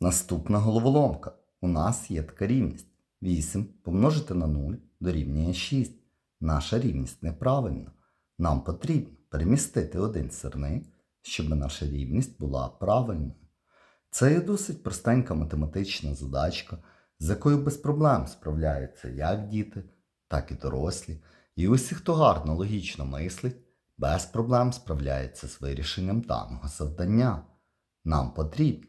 Наступна головоломка. У нас є така рівність. 8 помножити на 0 дорівнює 6. Наша рівність неправильна. Нам потрібно перемістити один сирник, щоб наша рівність була правильною. Це є досить простенька математична задачка, з якою без проблем справляються як діти, так і дорослі. І усі, хто гарно логічно мислить, без проблем справляється з вирішенням даного завдання. Нам потрібно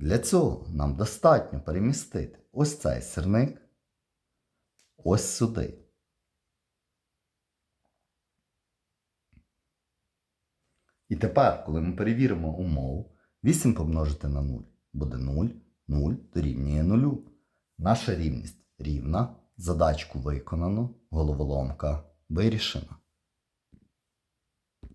Для цього нам достатньо перемістити ось цей сирник ось сюди. І тепер, коли ми перевіримо умову, 8 помножити на 0 буде 0, 0 дорівнює 0. Наша рівність рівна, задачку виконано, головоломка вирішена.